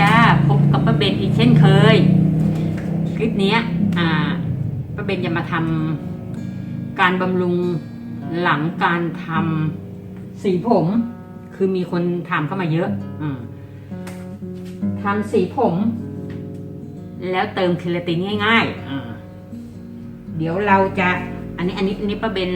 จ้าพบกับป้าเบนอีกเช่นเคย คลิปนี้อ่าป้าเบนจะมาทำการบำรุงหลังการทำสีผม คือมีคนถามเข้ามาเยอะอทำสีผม แล้วเติมเคลาตินง่ายๆเดี๋ยวเราจะอันนี้อันนี้อันนี้ป้าเบน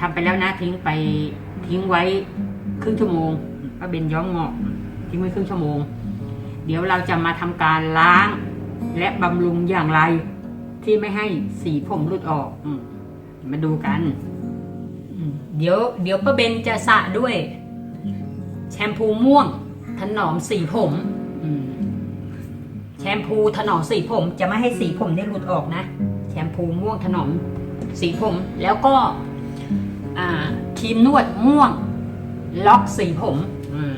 ทำไปแล้วนะทิ้งไปทิ้งไว้ครึ่งชั่วโมงป้าเบนย้อมงอก ทิ้งไว้ครึ่งชั่วโมง เดี๋ยวเราจะมาทำการล้าง และบำรุงอย่างไร ที่ไม่ให้สีผมหลุดออกอมมาดูกัน เดี๋ยว เดี๋ยวป้าเบนจะสระด้วย แชมพูม่วง ถนอมสีผมแชมพูถนอมสีผมจะไม่ให้สีผมได้หลุดออกนะ แชมพูม่วงถนอมสีผมแล้วก็ครีมนวดม่วง ล็อกสีผม อืม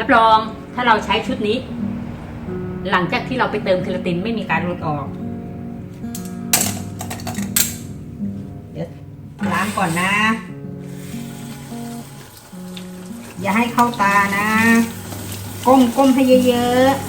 รับรองถ้าเราใช้ชุดนี้ หลังจากที่เราไปเติมเคลาตินไม่มีการหลุดออก เดี๋ยวล้างก่อนนะ อย่าให้เข้าตานะ ก้มก้มให้เยอะๆ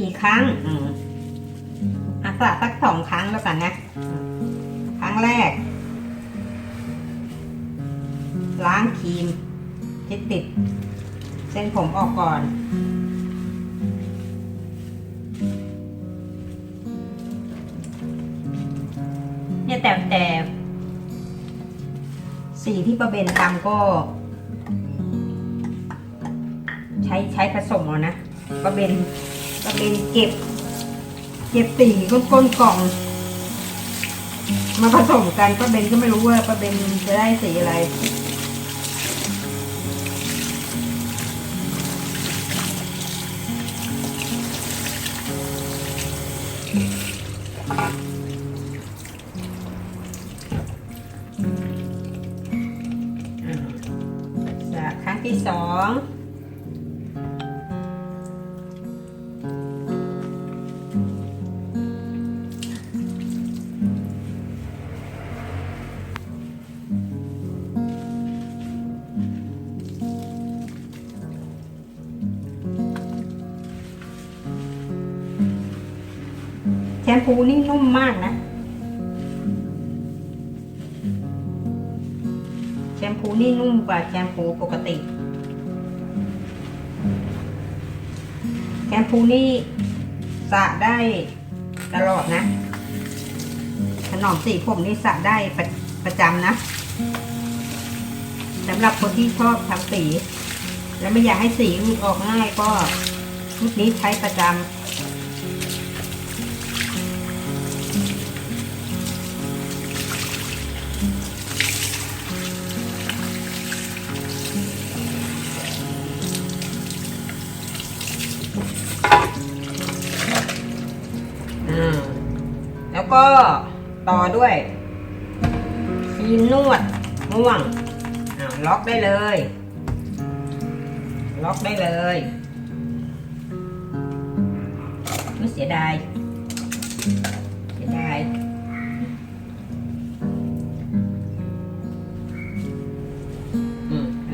กี่ครั้ง อืมอะสระสักสองครั้งแล้วกันนะครั้งแรก ล้างครีมที่ติด เส้นผมออกก่อนเนี่ยแต่แต่สีที่ประเบนทำก็ ใช้ใช้ผสมเอานะประเบน ประเบนเก็บ เก็บสีก้นก้นกล่อง มาผสมกันป้าเบนก็ไม่รู้ว่าป้าเบนจะได้สีอะไรอ่าสระครั้งที่สอง มพูนี่นุ่มมากนะ แชมพูนี่นุ่มกว่าแชมพูปกติ แชมพูนี่สระได้ตลอดนะถนอมสีผมนี่สระได้ประประจำนะสำหรับคนที่ชอบทำสี แล้วไม่อยากให้สีหลุดออกง่ายก็ชุดนี้ใช้ประจำ ก็ต่อด้วยครีมนวดม่วงล็อกได้เลย ล็อกได้เลยไม่เสียดายเสียดาย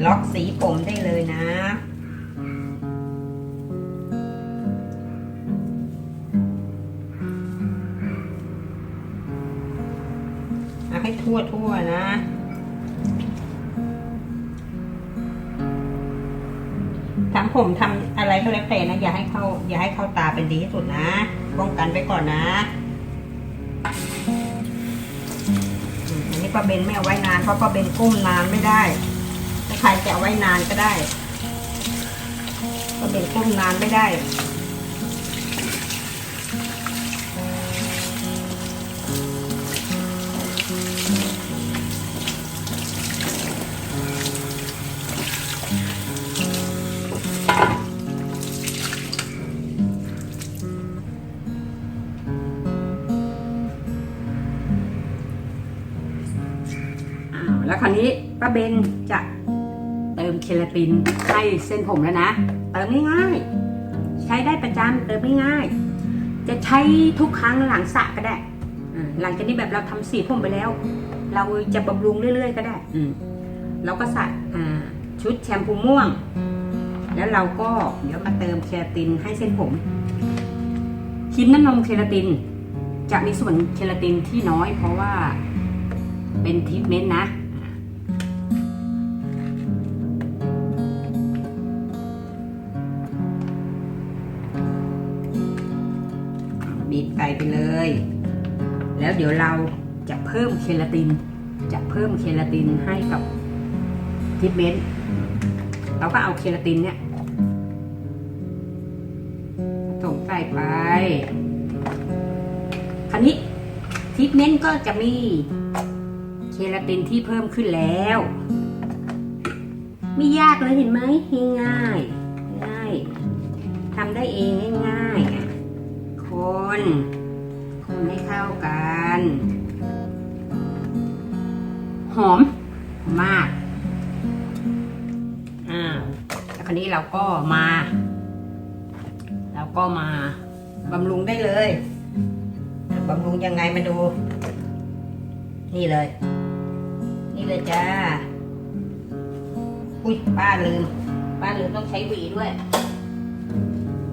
ล็อกสีผมได้เลยนะ ทั่วทั่วๆนะทำผมทำอะไรก็แล้วแต่นะ อย่าให้เข้า อย่าให้เข้าตาเป็นดีที่สุดนะ ป้องกันไว้ก่อนนะป้าเบนไม่เอาไว้นานเพราะป้าเบนก้มนานไม่ได้ถ้าใครจะเอาไว้นานก็ได้ป้าเบนก้มนานไม่ได้ เบนจะเติมเคลาตินให้เส้นผมแล้วนะ เติมง่ายๆ ใช้ได้ประจำเติมง่ายๆ จะใช้ทุกครั้งหลังสระก็ได้ หลังจากนี้แบบเราทำสีผมไปแล้ว เราจะบำรุงเรื่อยๆ ก็ได้เราก็ใส่อ่าชุดแชมพูม่วง แล้วเราก็เดี๋ยวมาเติมเคลาตินให้เส้นผมครีมน้ำนมเคลาติน จะมีส่วนเคลาตินที่น้อยเพราะว่าเป็นทรีทเมนต์นะ บีบไก่ไปเลย แล้วเดี๋ยวเราจะเพิ่มเคลาติน จะเพิ่มเคลาตินให้กับทรีทเมนต์เราก็เอาเคลาตินเนี่ยส่งใส่ไป คราวนี้ทรีทเมนต์ก็จะมีเคลาตินที่เพิ่มขึ้นแล้ว ไม่ยากเลยเห็นไหมง่ายง่ายทำได้เองง่าย คนคนให้เข้ากัน หอมมากอ่าแล้วคราวนี้เราก็มา เราก็มาบำรุงได้เลยบำรุงยังไงมาดู นี่เลย นี่เลยจ้า อุ้ยป้าลืม ป้าลืมต้องใช้หวีด้วย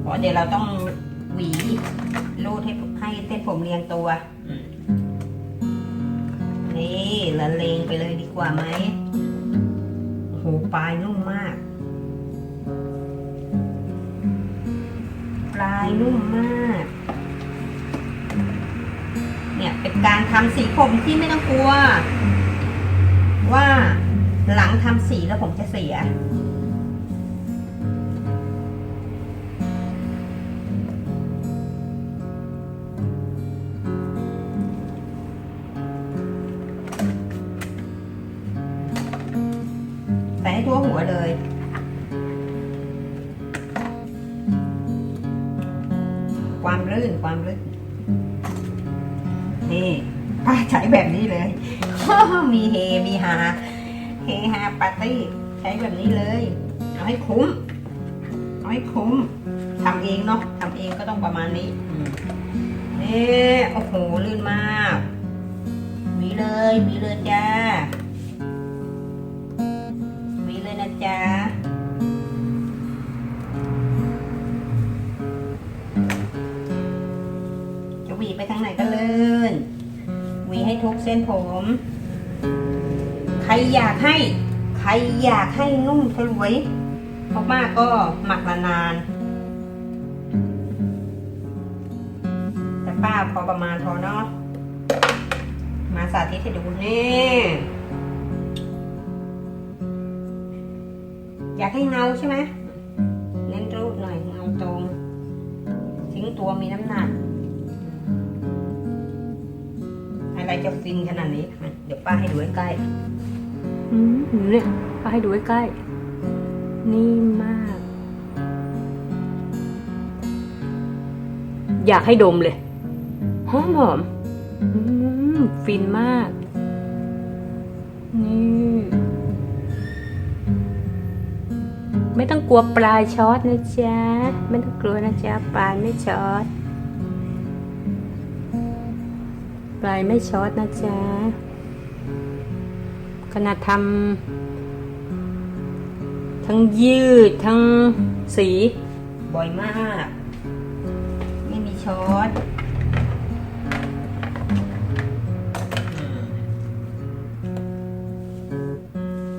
เพราะเดี๋ยวเราต้อง หวีรูดให้ให้เส้นผมเรียงตัว นี่ละเลงไปเลยดีกว่าไหมโหปลายนุ่มมาก ปลายนุ่มมาก เนี่ยเป็นการทำสีผมที่ไม่ต้องกลัว ว่าหลังทำสีแล้วผมจะเสีย เฮฮาปาร์ตี้ใช้แบบนี้เลย เอาให้คุ้ม เอาให้คุ้มทำเองเนาะทำเองก็ต้องประมาณนี้อืมนี่โอ้โหลื่นมากหวีเลยหวีเลยจ้าหวีเลยนะจ๊ะจะหวีไปทางไหนก็เลื่นหวีให้ทุกเส้นผม ใครอยากให้ใครอยากให้นุ่มสลวยมากๆก็หมักนานๆแต่ป้าพอประมาณพอเนาะมาสาธิตให้ดูนี่อยากให้เงาใช่ไหมเน้นรูปหน่อยเงาตรง ทิ้งตัวมีน้ำหนัก จะฟินขนาดนี้ เดี๋ยวป้าให้ดูใกล้อืมเนี่ยป้าให้ดูใกล้นี่มาก อยากให้ดมเลย หอมหอมอืมฟินมาก นี่ ไม่ต้องกลัวปลายช็อตนะจ๊ะ ไม่ต้องกลัวนะจ๊ะ ปลายไม่ช็อต ปลายไม่ช็อตนะจ๊ะขนาดทำทั้งยืดทั้งสี บ่อยมาก ไม่มีช้อน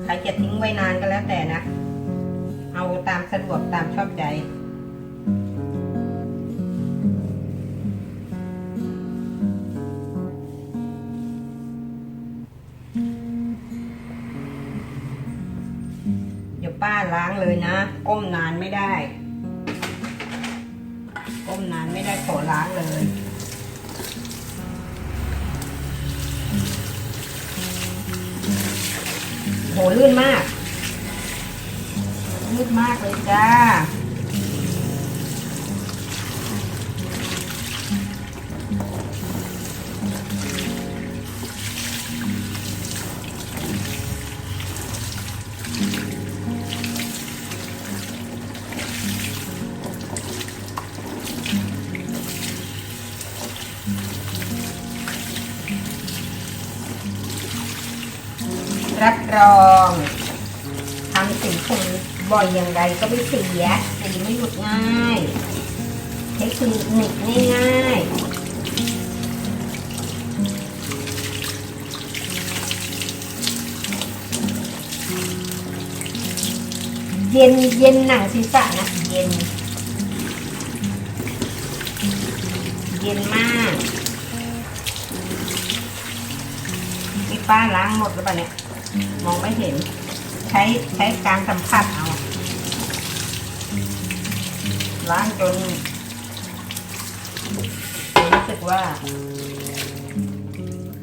ใครจะทิ้งไว้นานก็แล้วแต่นะ เอาตามสะดวกตามชอบใจ ล้างเลยนะ ก้มนานไม่ได้ ก้มนานไม่ได้ขอล้างเลยโหลื่นมากลื่นมากเลยจ้า สีผมบ่อยอย่างไรก็ไม่เสียสีไม่หลุดง่ายเทคนิคง่ายๆ เย็นเย็นหนังศีรษะนะเย็น เย็นมากนี่ป้าล้างหมดหรือเปล่าเนี่ย มองไม่เห็น ช้ใช้การสัมผัสเอาล้างจนรู้สึกว่า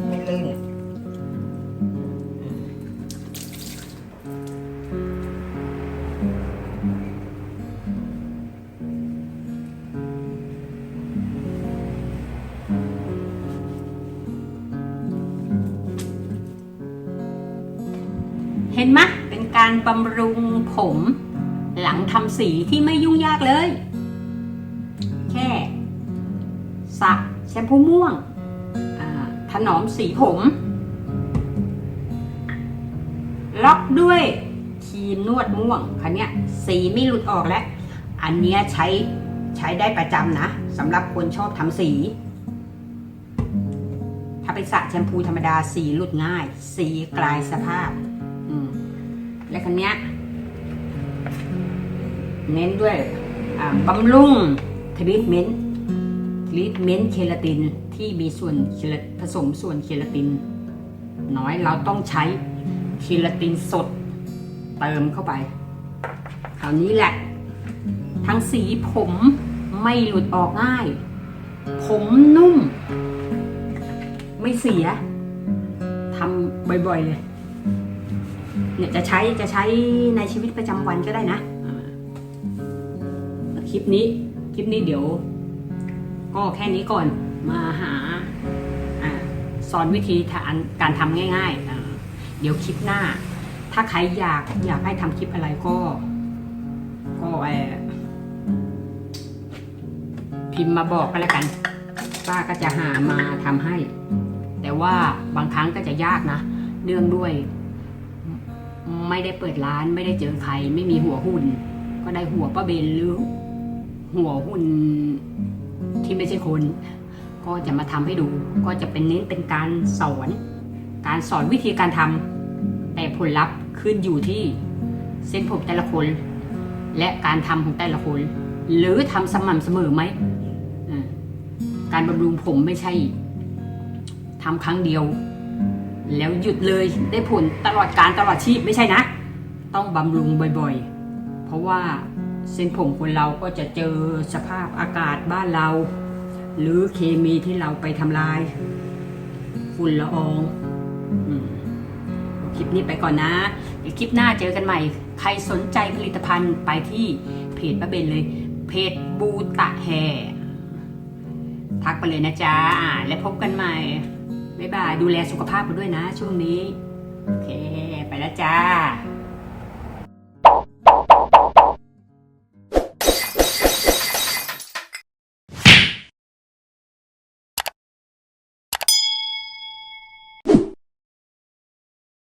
ไม่ลื่นเห็นไหม การบำรุงผม หลังทำสีที่ไม่ยุ่งยากเลย แค่สระแชมพูม่วงถนอมสีผม ล็อกด้วยครีมนวดม่วงคันเนี้ยสีไม่หลุดออกแล้ว อันเนี้ยใช้ใช้ได้ประจำนะสำหรับคนชอบทำสี ถ้าไปสระแชมพูธรรมดาสีหลุดง่าย สีกลายสภาพ อืม และคันเนี้ยเน้นด้วยบำรุงทรีทเมนต์ทรีทเมนต์เคลาตินที่มีส่วนผสมส่วนเคลาติน น้อยเราต้องใช้เคลาตินสดเติมเข้าไปคราวนี้แหละ ทั้งสีผมไม่หลุดออกง่าย ผมนุ่ม ไม่เสียทำบ่อยๆเลย เนี่ยจะใช้จะใช้ในชีวิตประจำวันก็ได้นะอ่าคลิปนี้ คลิปนี้เดี๋ยว ก็แค่นี้ก่อนมาหาอาสอนวิธีทานการทำง่ายๆอ่าเดี๋ยวคลิปหน้า ถ้าใครอยากอยากให้ทำคลิปอะไรก็ ก็เอ่อพิมพ์มาบอกกันแล้วกัน ป้าก็จะหามาทำให้ แต่ว่าบางครั้งก็จะยากนะ เนื่องด้วย ไม่ได้เปิดร้านไม่ได้เจอใคร ไม่มีหัวหุ่น ก็ได้หัวป้าเบนหรือหัวหุ่นที่ไม่ใช่คน ก็จะมาทำให้ดู ก็จะเป็นเน้นเป็นการสอน การสอนวิธีการทำแต่ผลลัพธ์ขึ้นอยู่ที่เส้นผมแต่ละคน และการทำของแต่ละคน หรือทำสม่ำเสมอไหมการบำรุงผมไม่ใช่ทำครั้งเดียว แล้วหยุดเลยได้ผลตลอดการตลอดชีพไม่ใช่นะ ต้องบำรุงบ่อยๆ เพราะว่าเส้นผมคนเราก็จะเจอสภาพอากาศบ้านเรา หรือเคมีที่เราไปทำลาย ฝุ่นละอองอคลิปนี้ไปก่อนนะเดี๋ยวคลิปหน้าเจอกันใหม่ ใครสนใจผลิตภัณฑ์ไปที่เพจป้าเบนเลย เพจบูตะแฮทักไปเลยนะจ๊ะ และพบกันใหม่ บ๊ายบาย ดูแลสุขภาพกันด้วยนะ ช่วงนี้ โอเค ไปแล้วจ้า